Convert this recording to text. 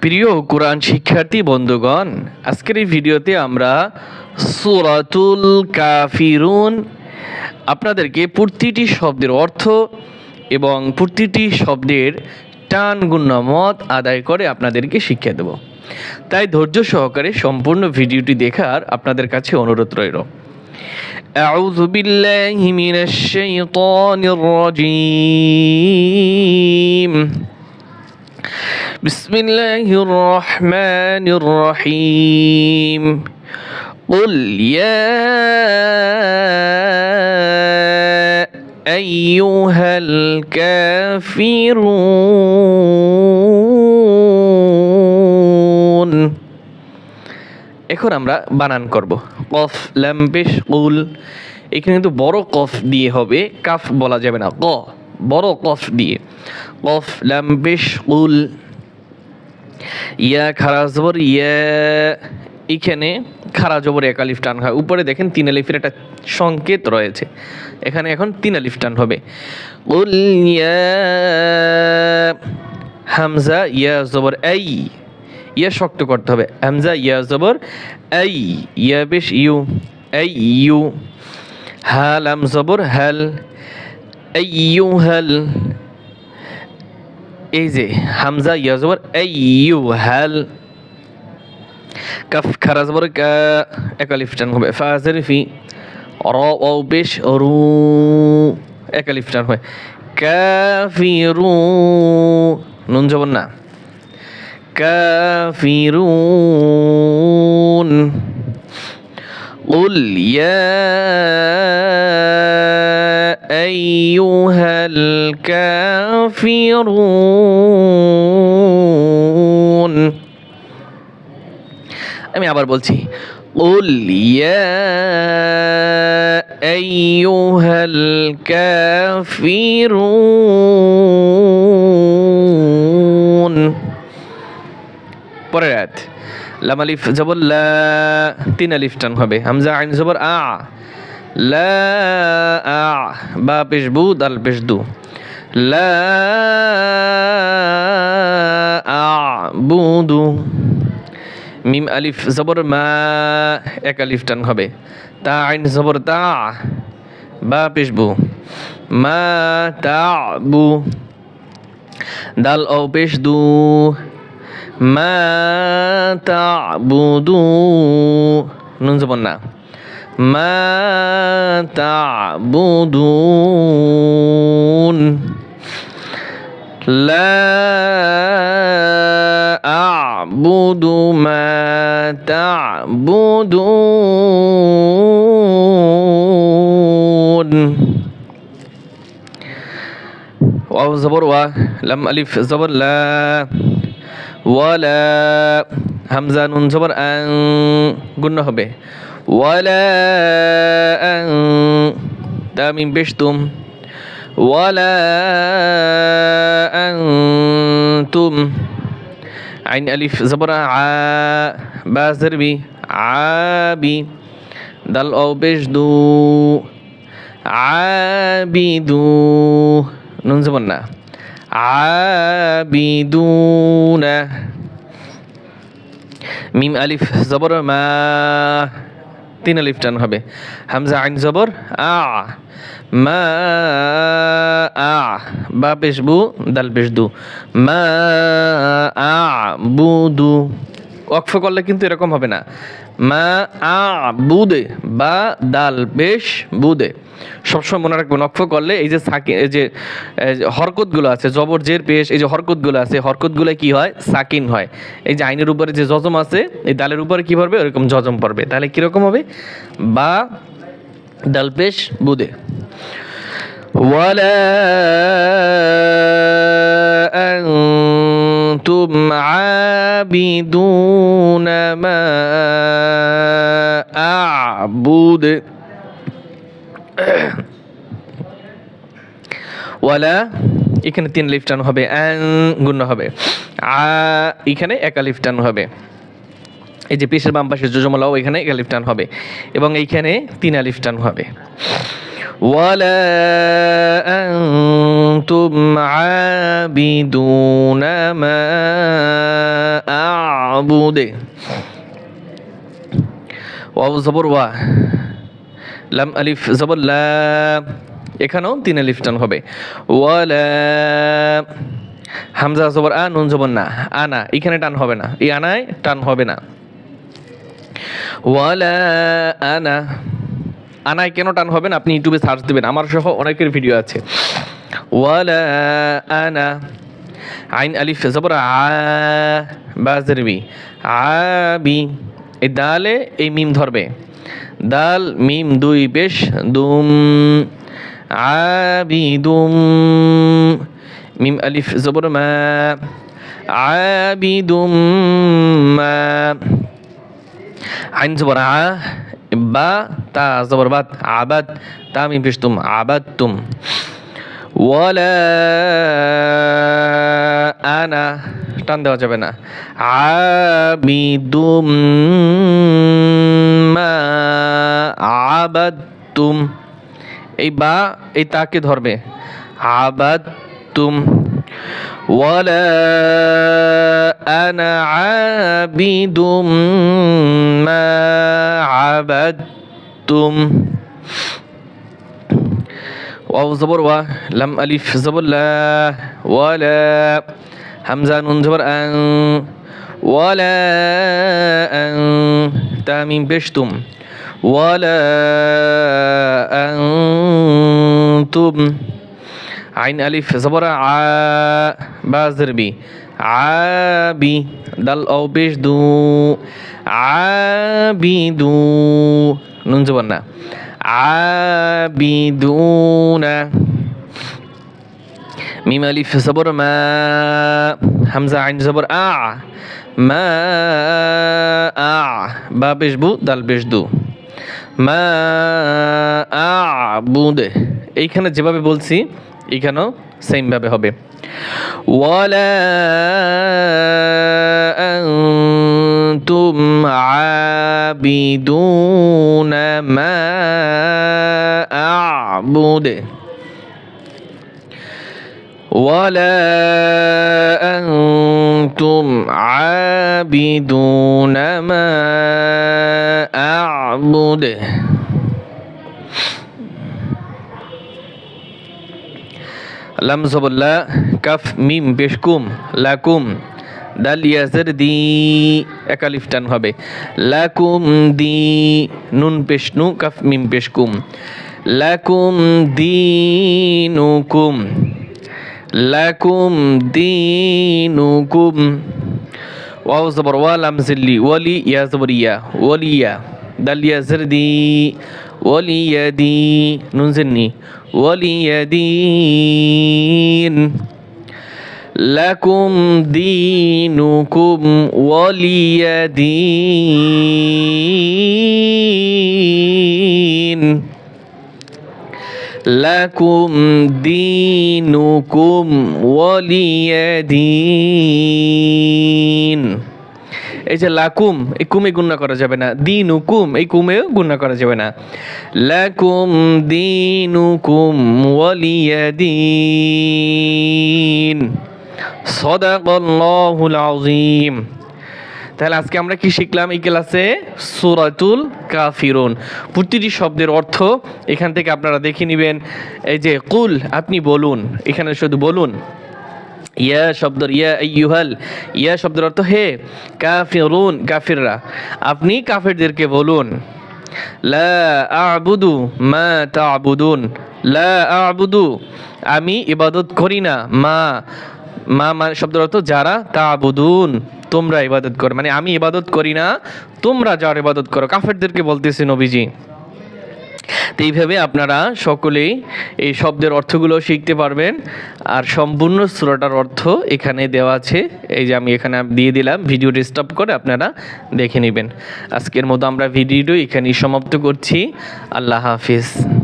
প্রিয় কোরআন শিক্ষার্থী বন্ধুগণ আজকের এই ভিডিওতে আমরা সুরাতুল কাফিরুন আপনাদেরকে প্রতিটি শব্দের অর্থ এবং প্রতিটি শব্দের টান গুণমত আদায় করে আপনাদেরকে শিক্ষা দেব তাই ধৈর্য সহকারে সম্পূর্ণ ভিডিওটি দেখার আপনাদের কাছে অনুরোধ রইল أعوذ بالله من الشيطان الرجيم بسم الله الرحمن الرحيم قل يا أيها الكافرون এখন আমরা বানান করব কফ ল্যাম্পেশ উল এখানে কিন্তু বড় কফ দিয়ে হবে কাফ বলা যাবে না ক বড় কফ দিয়ে। কফ ল্যাম্পেশ উল ইয়া খারা জবর, ইয়া এখানে খারা জবর এক আলিফ টান হয়। উপরে দেখেন তিন আলিফের একটা সংকেত রয়েছে। এখানে এখন তিন আলিফ টান হবে। উল ইয়া হামজা, ইয়া জবর এই। ইয়া শক্ত করতে হবে। হামজা, ইয়া জবর এই। ইয়া বেশ ইউ, এই ইউ। হাল আম জবর হাল। এই ইউ হাল এই যে হামজা ইয়া জবর এই ইউ হাল কাফ খারা জবর কা একালিফ টান হবে ফাজের ফি র ও বেশ রু একালিফ টান হয় কাফিরু নুন জবর না কাফিরুন قل يا أيها الكافرون আমি আবার বলছি قل يا أيها الكافرون পরের আয়াত লাম আলিফ জবর লা তিন আলিফ টান হবে হামজা আইন জবর আ লা আ বা পেশ বু, দাল পেশ দু। লা আ বুদু মিম আলিফ, জবর মা, এক আলিফ টান হবে। তা আইন জবর তা, বা পেশ বু। মা তা বু। দাল ও পেশ দু। মা তা'বুদু নুন জবর না। মা তা'বুদুন লা আ'বুদু মা তা'বুদুন ওয়াও জবর ওয়া লাম আলিফ জবর লা ওয়ালা হামজা নুন জবর আং গুণ হবে ওয়ালা আং তামিম বেশ তুম ওয়ালা আং তুম আইন আলিফ জবর আ বা জরবি আবি দাল ও বেশ দু আবিদু নুন জবর না عابدون মিম আলিফ জবর, মা তিন আলিফ টান হবে। হামজা আইন জবর, আ, মা, আ, বা পেশ বু, দাল পেশ দু। মা, আ বুদু ওয়াকফ করলে কিন্তু এরকম হবে না। মা আ বুদে, বা দাল বেশ বুদে। সবসময় মনে রাখবেন অক্ষ করলে এই যে সাকিন এই যে হরকতগুলো আছে, জবর জের পেশ, এই যে হরকতগুলো আছে হরকতগুলো কি হয়? সাকিন হয়। এই যে আইনের উপরে যে জজম আছে, এই দালের উপরে কি পড়বে? ওরকম জজম পড়বে। তাহলে কীরকম হবে? বা দাল পেশ বুদে। ওয়ালা أنتم عابدون ما أعبد ওয়ালা এখানে তিন লিফ টান হবে অ্যাং গুণ হবে আ এখানে এক আলিফ টান হবে এই যে পেশের বাম পাশে যোজমলাও এখানে এক আলিফ টান হবে এবং এইখানে তিন আলিফ টান হবে ولا أنتم عابدون ما বুদে ওয়াও জবর ওয়া লাম আলিফ জবর লা এখানেও তিন আলিফ টান হবে ওয়ালা হামজা জবর আ নুন জবর না আনা এখানে টান হবে না এই আনায় টান হবে না ওয়ালা আনা আনায় কেন টান হবেন? আপনি ইউটিউবে সার্চ দেবেন। আমার সহ অনেকের ভিডিও আছে। ওয়ালা আনা আইন আলিফ জবর আ আবি এই দালে এই মিম ধরবে। দাল, মিম, দুই পেশ দুম। আবিদুম মিম, আলিফ, জবর, মা। আবিদুম মা। আইন জবর আ বা তা জবর বাত আবাদ তা মিম পেশ তুম আবাদতুম। ওয়ালা আনা, টান দেওয়া যাবে না। আবিদুম মা আবাদতুম। এই বা, এই তাকে ধরবে। আবাদতুম। ওয়ালা আনা আবিদুম মা আবাদতুম ওয়াও জবর ওয়া লাম আলিফ জবর লা ওয়ালা হামজা নুন জবর আং ওয়ালা আং তামিম পেশতুম ওয়ালা আনতুম আইন আলিফ, জবর আ, বা জরবি। আবি দাল ও বেশ, দু। আবি দু, নুন, জবর না। আবি দু, না। মিম আলিফ, জবর, মা। হামজা, আইন, জবর, আ। মা, আ। বা, বেশ, বু, দাল, বেশ, দু। মা, আ বুদে এইখানে যেভাবে বলছি এইখানেও সেম ভাবে হবে ওয়ালা আনতুম আবিদুনা মা আবুদ ولا أنتم عابدون ما أعبد লাম জবল্লা কাফ মিম বেশকুম লাকুম দাল ইয়াজের দি একালিফ টান হবে। লাকুম দি নুন পেশনু কাফ মিম পেশকুম লাকুম দিনুকুম লাকুম দিনুকুম ওয়াও জবর ওয়া লাম জিল্লি ওয়ালি ইয়া জবর ইয়া ওয়ালিয়া দাল ইয়াজের দি وليدين نون زني وليدين لكم دينكم ولي دين لكم دينكم ولي دين এই যে লাকুম এই কুমে গুণনা করা যাবে না। দিন হুকুম এই কুমেও গুণনা করা যাবে না। লাকুম দিন হুকুম ওয়ালিয়াদিন সদাকল্লাহুল আযীম। তাহলে আজকে আমরা কি শিখলাম এই ক্লাসে? সুরাতুল কাফিরুন। প্রতিটি শব্দের অর্থ এখান থেকে আপনারা দেখে নেবেন। এই যে কুল, আপনি বলুন। এখানে শুধু বলুন। ইয়া শব্দ ইয়া ইউহাল ইয়া শব্দের অর্থ হে, কাফিরুন, কাফিররা। আপনি কাফিরদেরকে বলুন, লা আবুদু মা তাবুদুন, লা আবুদু, আমি ইবাদত করি না, মা মা মানে শব্দের অর্থ যারা তাবুদুন, তোমরা ইবাদত করো। মানে আমি ইবাদত করি না, তোমরা যার ইবাদত করো। কাফেরদেরকে বলতেছি নবীজি। তো এইভাবে আপনারা সকলেই এই শব্দের অর্থগুলো শিখতে পারবেন। আর সম্পূর্ণ সুরাটার অর্থ এখানে দেওয়া আছে। এই যে আমি এখানে দিয়ে দিলাম, ভিডিওটি স্টপ করে আপনারা দেখে নেবেন। আজকের মতো আমরা ভিডিওটি এখানেই সমাপ্ত করছি। আল্লাহ হাফিজ।